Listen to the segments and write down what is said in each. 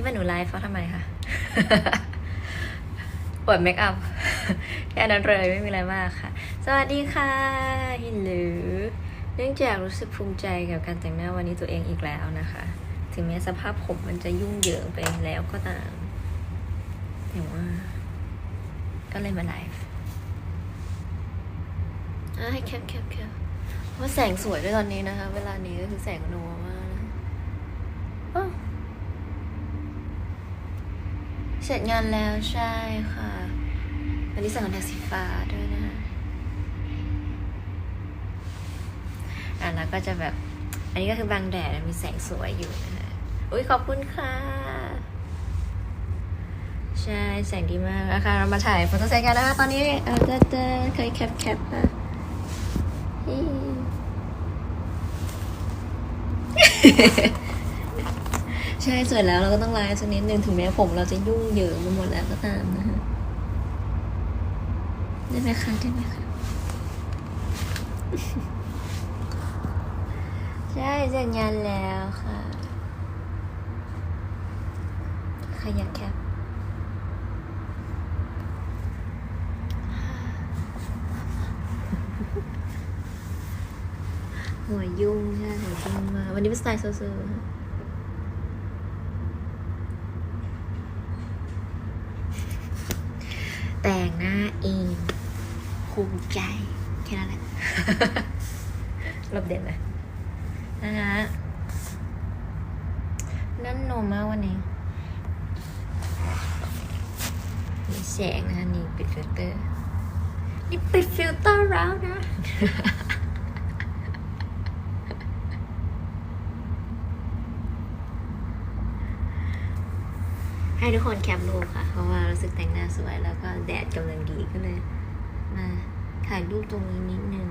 คิดว่าหนูไลฟ์เพราะทำไมคะปวดเมคอัพแค่นั้นเลยไม่มีอะไรมากค่ะ สวัสดีค่ะฮิลลือเนื่องจากรู้สึกภูมิใจกับการแต่งหน้าวันนี้ตัวเองอีกแล้วนะคะ ถึงแม้สภาพผมมันจะยุ่งเหยิงไปแล้วก็ตามแต่ว่า ก็เลยมาไลฟ์อะให้แคปแคปแคปว่าแสงสวยด้วยตอนนี้นะคะ เวลานี้ก็คือแสงนัวมากนะอ้าว เสร็จงานแล้วใช่ค่ะวันนี้สั่งกันแท็กสีฟ้าด้วยนะอะแล้วก็จะแบบ อันนี้ก็คือบางแดดมีแสงสวยอยู่นะคะอุ้ยขอบคุณค่ะ ใช่ แสงดีมากนะคะเรามาถ่ายโฟโต้เซตกันนะคะตอนนี้เออเจอเจอเคยแคปแคปนะ ใช่สวยแล้วเราก็ต้องไลฟ์สักนิดนึงถึงแม้ผมเราจะยุ่งเหยิงไปหมดแล้วก็ตามนะคะได้ไหมคะได้ไหมคะใช่เสร็จงานแล้วค่ะใครอยากแคปหัวยุ่งใช่หัวยุ่งมากวันนี้เป็นสไตล์เซอร์ๆ แต่งหน้าเองภูมิใจ แค่นั้นแหละรบเด่นเลยนะฮะนั่นโนมากวันนี้มีแสงนะคะนี่ปิดฟิลเตอร์ นี่ปิดฟิลเตอร์แล้วนะ ให้ทุกคนแคปรูปค่ะ เพราะว่ารู้สึกแต่งหน้าสวยแล้วก็แดดกำลังดีก็เลย มาถ่ายรูปตรงนี้นิดนึง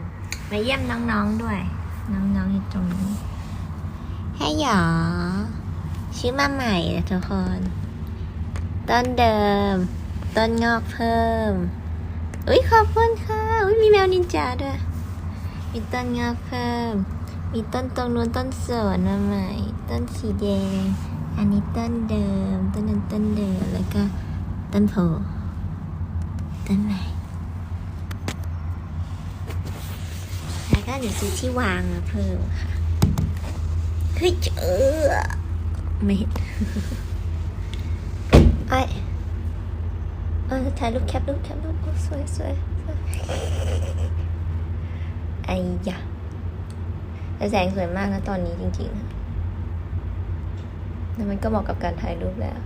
มาเยี่ยมน้องๆด้วย น้องๆอยู่ตรงนี้ให้หยอชื่อมาใหม่นะทุกคน ต้นเดิม ต้นงอกเพิ่ม อุ้ยขอบคุณค่ะ อุ้ยมีแมวนินจาด้วย มีต้นงอกเพิ่ม มีต้นตรงนู้นต้นสวนมาใหม่ ต้นสีแดง อันนี้ต้นเดิม ต้นนั้นต้นเดิม แล้วก็ต้นโพต้นใหม่แล้วก็เดี๋ยวซื้อที่วางมาเพิ่มค่ะเฮ้ยเจอไม่เห็นไอเออถ่ายรูปแคปรูปแคปรูปสวยสวยไอ้ยะแต่แสงสวยมากนะตอนนี้จริงๆ แล้วมันก็เหมาะกับการถ่ายรูปแล้ว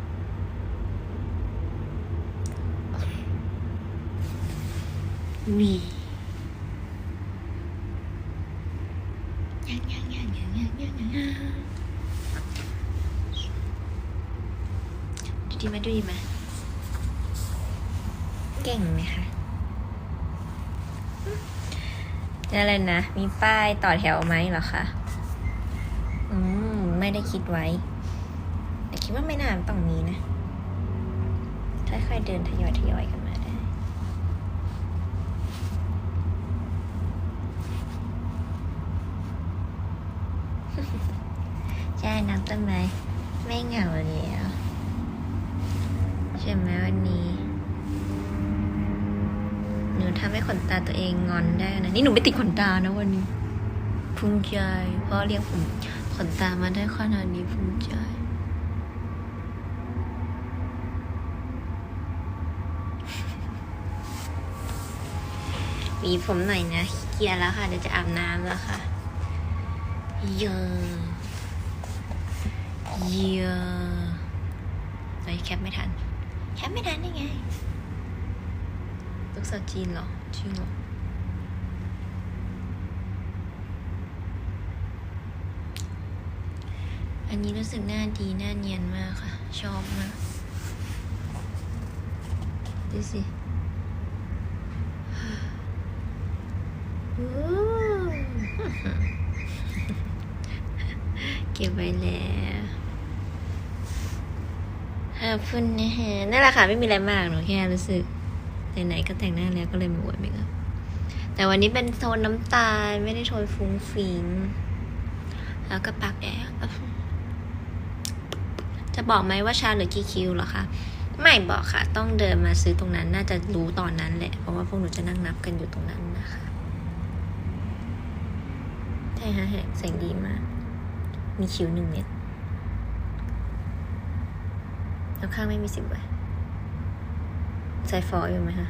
วียังยังยังยังยังยังยังดูดีไหมดูดีไหมเก่งไหมคะอะไรนะ มีป้ายต่อแถวไหมเหรอคะ อืม ไม่ได้คิดไว้ ดว่าไม่นานต้องมีนะ ค่อยๆเดินทยอยทยอยกันมาได้ ใช่น้ำต้นไม้ไม่เหงาแล้วใช่ไหมวันนี้ หนูทำให้ขนตาตัวเองงอนได้นะ นี่หนูไม่ติดขนตานะวันนี้ภูมิใจเพราะเลี้ยงผมขนตามาได้ขนาดนี้ภูมิใจ มีผมหน่อยนะเกียจแล้วค่ะเดี๋ยวจะอาบน้ำแล้วค่ะ เยอะเยอะเฮ้ยแคปไม่ทัน แคปไม่ทันได้ไงลูกสาวจีนเหรอจริงเหรออันนี้รู้สึกหน้าดีหน้าเนียนมากค่ะ ชอบมาก ดูสิ เก็บไว้แล้วขอบคุณนะฮะนั่นแหละค่ะไม่มีอะไรมากหนูแค่รู้สึกไหนๆก็แต่งหน้าแล้วก็เลยมาอวดเมคอัพแต่วันนี้เป็นโทนน้ำตาล ไม่ได้โทนฟุ้งฟิงแล้วก็ปากแดงจะจะบอกไหมว่าชาหลือกี่คิวหรอคะไม่บอกค่ะ ต้องเดินมาซื้อตรงนั้น น่าจะรู้ตอนนั้นแหละ เพราะว่าพวกหนูจะนั่งนับกันอยู่ตรงนั้นนะคะ ฮะแสงดีมาก มีคิวหนึ่งเม็ด แล้วข้างไม่มีสิบใบใส่ฟอยล์อยู่ไหมคะ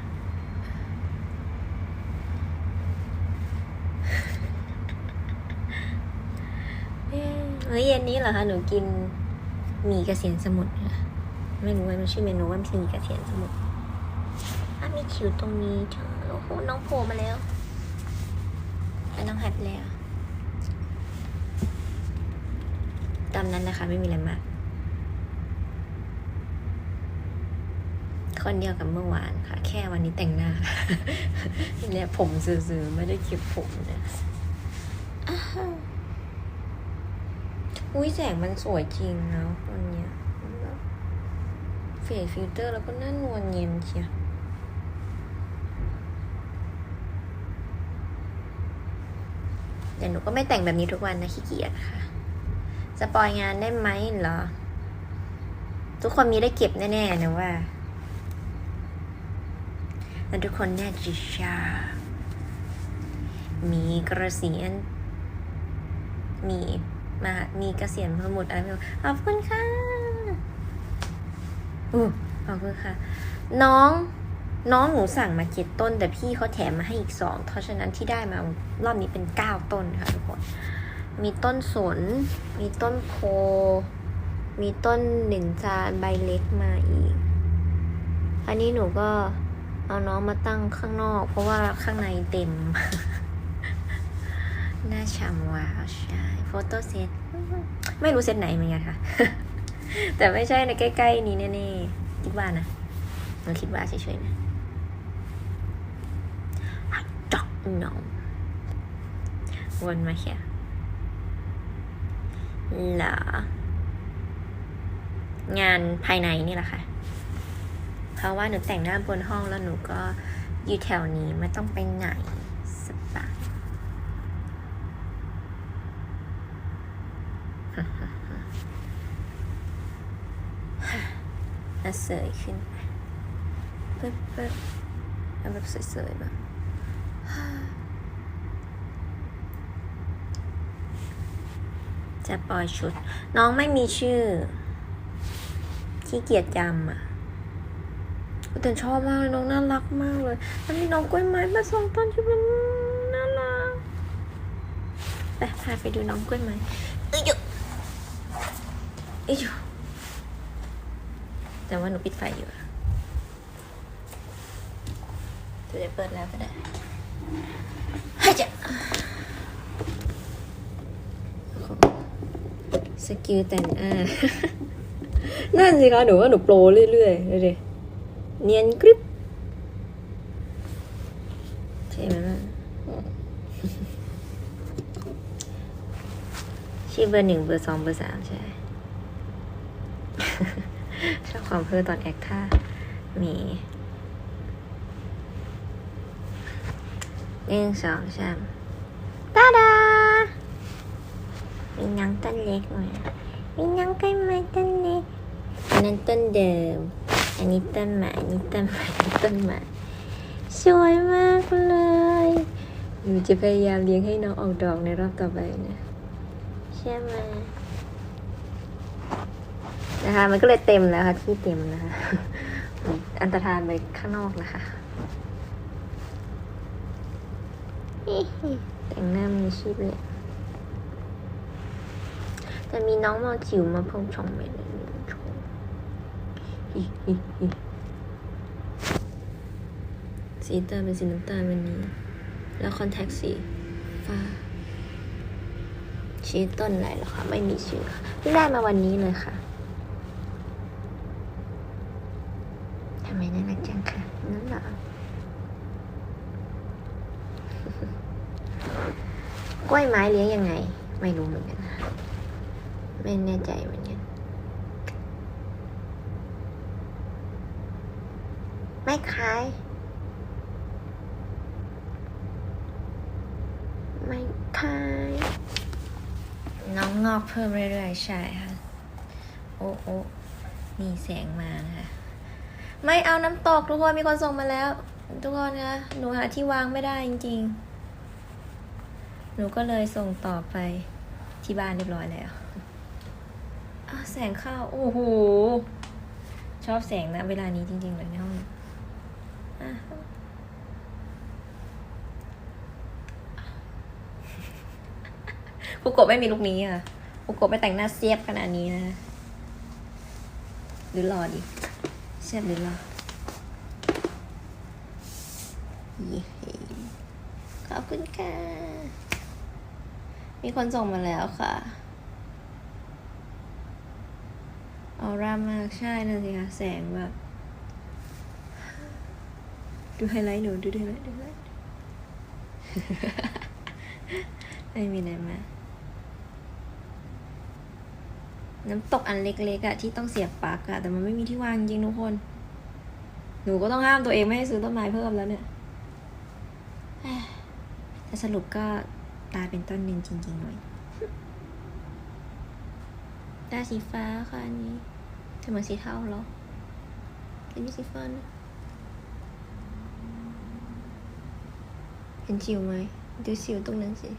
เอ๊ะเฮ้ยเย็นนี้เหรอคะหนูกินหมี่เกษียณสมุทรค่ะไม่รู้ว่ามันชื่อเมนูว่าหมี่เกษียณสมุทรอะมีคิวตรงนี้เธอโอ้โหน้องโผล่มาแล้วแล้วน้องหัดแล้วตามนั้นนะคะ ไม่มีอะไรมาก คนเดียวกับเมื่อวานค่ะ แค่วันนี้แต่งหน้าเนี่ยผมซื่อๆไม่ได้เก็บผมเนี่ยอ้าวอุ้ยแสงมันสวยจริงนะวันเนี้ยเฟดฟิลเตอร์แล้วก็น่านวลเย็นเชียแต่หนูก็ไม่แต่งแบบนี้ทุกวันนะขี้เกียจค่ะ สปอยงานได้ไหมเหรอ ทุกคนมีได้เก็บแน่ๆนะว่าและทุกคนน่าจะชอบมีกระเสียน มีมามีเกษียณสมุดอะไรไม่รู้ขอบคุณค่ะอู้ขอบคุณค่ะ น้อง น้องหนูสั่งมาเจ็ดต้น แต่พี่เขาแถมมาให้อีกสอง เพราะฉะนั้นที่ได้มารอบนี้เป็นเก้าต้นค่ะทุกคน มีต้นสน มีต้นโพ มีต้นหนึ่งจานใบเล็กมาอีก อันนี้หนูก็เอาน้องมาตั้งข้างนอก เพราะว่าข้างในเต็ม น่าช่ำว้าวใช่โฟโต้เซตไม่รู้เซตไหนเหมือนกันค่ะ แต่ไม่ใช่ในใกล้ ๆ นี้แน่ๆคิดว่านะหนูคิดว่าเฉยๆนะจอกน้องวนมาแค่ เหรองานภายในนี่แหละค่ะ เพราะว่าหนูแต่งหน้าบนห้องแล้วหนูก็อยู่แถวนี้ไม่ต้องไปไหนสบายอะเสยขึ้นไปปึ๊บปึ๊บเอาแบบสวยๆแบบ จะปล่อยชุด น้องไม่มีชื่อ ขี้เกียจจำอะแต่ชอบมากเลยน้องน่ารักมากเลยอันนี้น้องกล้วยไม้มาสองต้นชุดมันน่ารักไปพาไปดูน้องกล้วยไม้เอ้ยอยู่เอ้ยอยู่แต่ว่าหนูปิดไฟอยู่อะเดี๋ยวเปิดแล้วก็ได้ให้ยจะ สกิลแต่งอ่านั่นสิคะหนูว่าหนูโปรเรื่อยๆเลยเนียนกริบใช่ไหมล่ะชื่อเบอร์หนึ่งเบอร์สองเบอร์สามใช่ชอบความเพ้อตอนแอคท่ามีหนึ่งสองสามตาดา มีน้องต้นเล็กมามีน้องใกล้ไม้ต้นเล็กอันนั้นต้นเดิม อันนี้ต้นไม้อันนี้ต้นไม้อันนี้ต้นไม้สวยมากเลยหนูจะพยายามเลี้ยงให้น้องออกดอกในรอบต่อไปนะใช่ไหมนะคะมันก็เลยเต็มแล้วค่ะที่เต็มนะคะอันตรธานไปข้างนอกนะคะแต่งหน้ามีชีพเลย แต่มีน้องมอจิ๋วมาเพิ่มช่องไปหนึ่งช่องสีตาเป็นสีน้ำตาลวันนี้ แล้วคอนแทคสีฟ้าชี้ต้นไหนเหรอคะ ไม่มีชื่อค่ะเพิ่งได้มาวันนี้เลยค่ะทำไมน่ารักจังค่ะนั่นหรอกล้วยไม้เลี้ยงยังไง ไม่รู้เหมือนกันนะ ไม่แน่ใจเหมือนกันไม่คล้าย ไม่คล้าย น้องงอกเพิ่มเรื่อยๆ ใช่ค่ะ โอ้โอ้นี่แสงมานะคะไม่เอาน้ำตกทุกคนมีคนส่งมาแล้ว ทุกคนนะหนูหาที่วางไม่ได้จริง ๆ หนูก็เลยส่งต่อไปที่บ้านเรียบร้อยแล้ว แสงเข้า โอ้โห ชอบแสงนะเวลานี้จริงๆเลยในห้องอะคุโกะไม่มีลุกนี้อะคุโกะไปแต่งหน้าเสียบขนาดนี้นะ หรือรอดิ เสียบหรือรอขอบคุณค่ะ มีคนส่งมาแล้วค่ะออ ร่ามากใช่นั่นสิคะแสงแบบดูไฮไลท์หนูดูไฮไลท์ดูไฮไลท์ไม่มีอะไรมาน้ำตกอันเล็กๆอะที่ต้องเสียบปลั๊กอะแต่มันไม่มีที่วางจริงทุกคน หนูก็ต้องห้ามตัวเองไม่ให้ซื้อต้นไม้เพิ่มแล้วเนี่ยแต่สรุปก็ตายเป็นต้นหนึ่งจริงๆหน่อยตาสีฟ้าค่ะอันนี้ ทำไมสีเทาเหรออันนี้สีฟ้านะเห็นสิวไหมดูสิวตรงนั้นสิ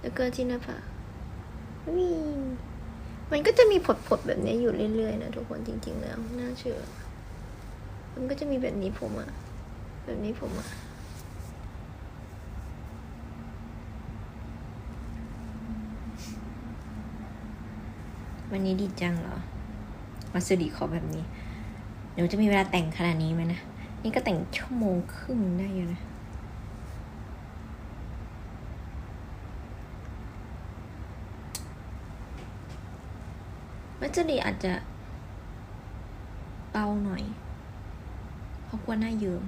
แล้วก็ที่หน้าผากวิ่งมันก็จะมีผดๆแบบนี้อยู่เรื่อยๆนะทุกคนจริง ๆ แล้ว น่าเชื่อ มันก็จะมีแบบนี้ผมอะแบบนี้ผมอะวันนี้ดีจังเหรอ มาสดีขอแบบนี้เดี๋ยวจะมีเวลาแต่งขนาดนี้ไหมนะ นี่ก็แต่งชั่วโมงครึ่งได้อยู่นะมัจดีอาจจะเบาหน่อย เพราะกลัวหน้าเยิ้ม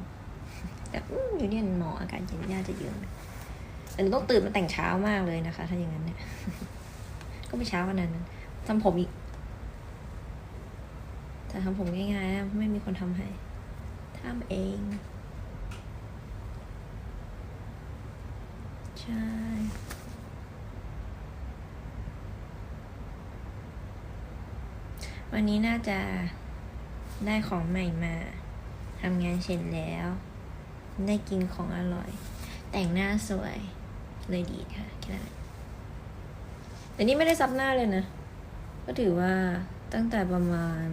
แต่อยู่เนี่ยหมออากาศเย็นน่าจะเยิ้มแต่หนูต้องตื่นมาแต่งเช้ามากเลยนะคะ ถ้าอย่างนั้นเนี่ย ก็ไม่เช้าขนาดนั้นทำผมอีก ทำผมง่ายๆนะไม่มีคนทำให้ทำเอง ใช่วันนี้น่าจะได้ของใหม่มาทำงานเสร็จแล้ว ได้กินของอร่อย แต่งหน้าสวยเลยดีค่ะแค่นั้นแหละแต่นี่ไม่ได้ซับหน้าเลยนะ ก็ถือว่า ตั้งแต่ประมาณ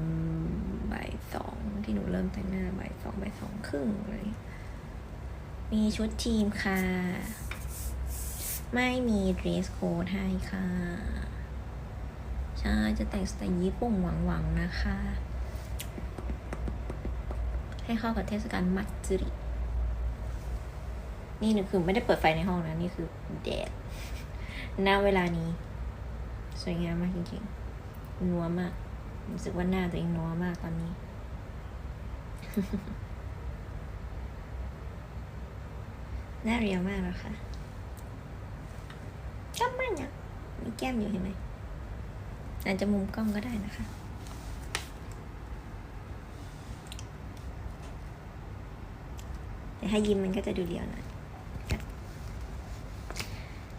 บ่ายสองที่หนูเริ่มแต่งหน้าบ่ายสองบ่ายสองครึ่งเลย มีชุดทีมค่ะ ไม่มี dress code ให้ค่ะ ใช่ จะแต่งสไตล์ญี่ปุ่นหวังๆนะคะ ให้เข้ากับเทศกาลมัตสึริ นี่นคือไม่ได้เปิดไฟในห้องนะ นี่คือแดดณเวลานี้ สวยงามมากจริงๆนัวมาก รู้สึกว่าหน้าตัวเองนัวมากตอนนี้ หน้าเรียวมากแล้วค่ะชอบมากเนี่ยมีแก้มอยู่เห็นไหมอาจจะมุมกล้องก็ได้นะคะแต่ถ้ายิ้มมันก็จะดูเรียวหน่อย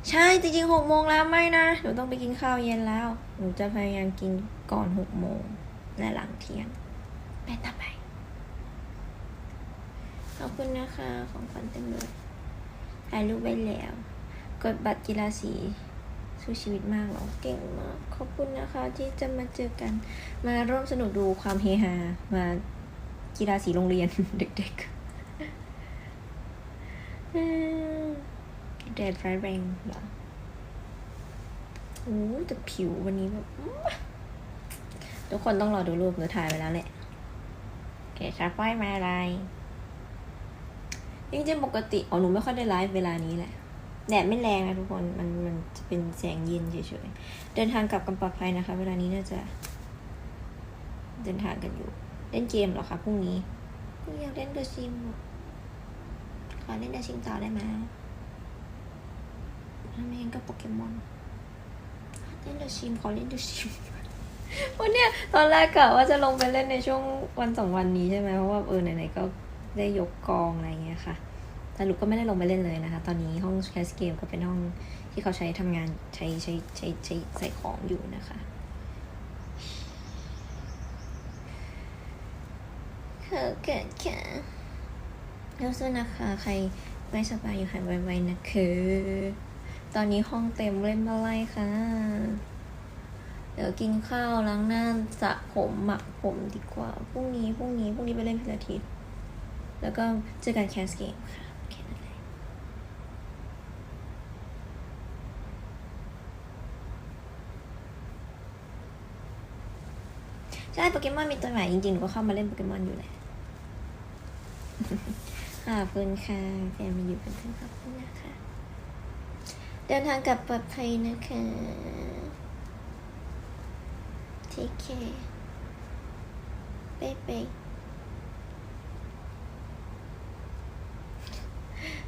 ใช่จริงๆหกโมงแล้วไม่นะ หนูต้องไปกินข้าวเย็นแล้ว หนูจะพยายามกิน ก่อนหกโมงและหลังเที่ยงไปต่อไป ขอบคุณนะคะของขวัญเต็มเลยถ่ายรูปไว้แล้ว กดบัตรกีฬาสีสู้ชีวิตมากเหรอเก่งมาก ขอบคุณนะคะที่จะมาเจอกัน มาร่วมสนุกดูความเฮฮา มากีฬาสีโรงเรียนเด็กๆอืมแดดร้ายแรงเหรอโอ้แต่ผิววันนี้แบบอื้อ ทุกคนต้องรอดูรูปหนูถ่ายไปแล้วแหละโอเคชาร์ปไว้มาอะไรจริงๆปกติอ๋อหนูไม่ค่อยได้ไลฟ์เวลานี้แหละแดดไม่แรงนะทุกคนมันมันจะเป็นแสงเย็นเฉยๆเดินทางกลับกันปลอดภัยนะคะ เวลานี้น่าจะ เดินทางกันอยู่ เล่นเกมเหรอคะพรุ่งนี้อยากเล่นเดอะซิมขอเล่นเดอะซิมต่อได้ไหมทำไมงั้นก็โปเกมอนเล่นเดอะซิมขอเล่นเดอะซิม วันเนี้ยตอนแรกกะว่าจะลงไปเล่นในช่วงวันสองวันนี้ใช่ไหมเพราะว่าเออไหนๆก็ได้ยกกองอะไรเงี้ยค่ะสรุปก็ไม่ได้ลงไปเล่นเลยนะคะ ตอนนี้ห้องแคสเกมก็เป็นห้องที่เขาใช้ทำงานใช้ใช้ใช้ใช้ใส่ของอยู่นะคะอเกิดค่ะแล้วสู้นะคะ ใครไม่สบายอยู่หายไวๆนะคือตอนนี้ห้องเต็มเล่นอะไรค่ะ เดี๋ยวกินข้าวล้างหน้าสระผมหมักผมดีกว่าพรุ่งนี้พรุ่งนี้พรุ่งนี้ไปเล่นพิลาทิสแล้วก็เจอกันแคสเกมค่ะใช่โปเกมอนมีตัวใหม่จริงๆหนูก็เข้ามาเล่นโปเกมอนอยู่แหละขอบคุณค่ะแฟนมาอยู่เป็นเพื่อนขอบคุณนะคะ เดินทางกลับปลอดภัยนะคะ เทคแคร์เป๊ะๆ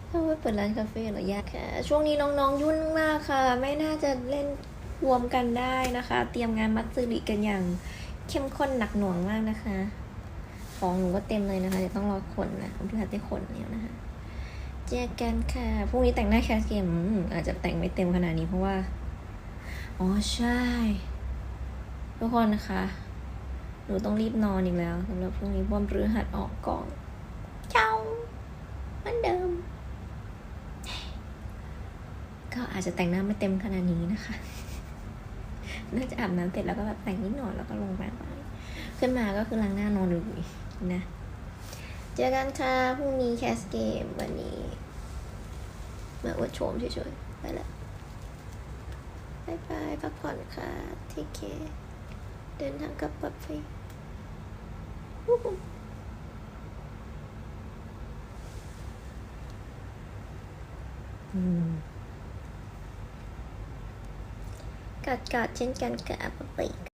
เอาไว้เปิดร้านคาเฟ่เหรอยากค่ะ ช่วงนี้น้องๆยุ่งมากค่ะ ไม่น่าจะเล่นรวมกันได้นะคะ เตรียมงานมัตสึริกันอย่างเข้มข้นหนักหน่วงมากนะคะ ของหนูก็เต็มเลยนะคะเดี๋ยวต้องรอขนนะผมพี่พัดได้ขนแล้วนะคะ เจอกันค่ะ พรุ่งนี้แต่งหน้าแคสเกมอาจจะแต่งไม่เต็มขนาดนี้เพราะว่า อ๋อใช่ ทุกคนนะคะ หนูต้องรีบนอนอีกแล้วสำหรับพรุ่งนี้พราะวันพฤหัสออกกองเจ้าเหมือนเดิม ก็อาจจะแต่งหน้าไม่เต็มขนาดนี้นะคะ น่าจะอาบน้ำเสร็จแล้วก็แบบแต่งนิดหน่อยแล้วก็ลงไปขึ้นมาก็คือล้างหน้านอนเลยนะ เจอกันค่ะพรุ่งนี้แคสเกมวันนี้มาอวดโฉมเฉยๆไปละบายบายพักผ่อนค่ะ เทคเคเดินทางกลับปลอ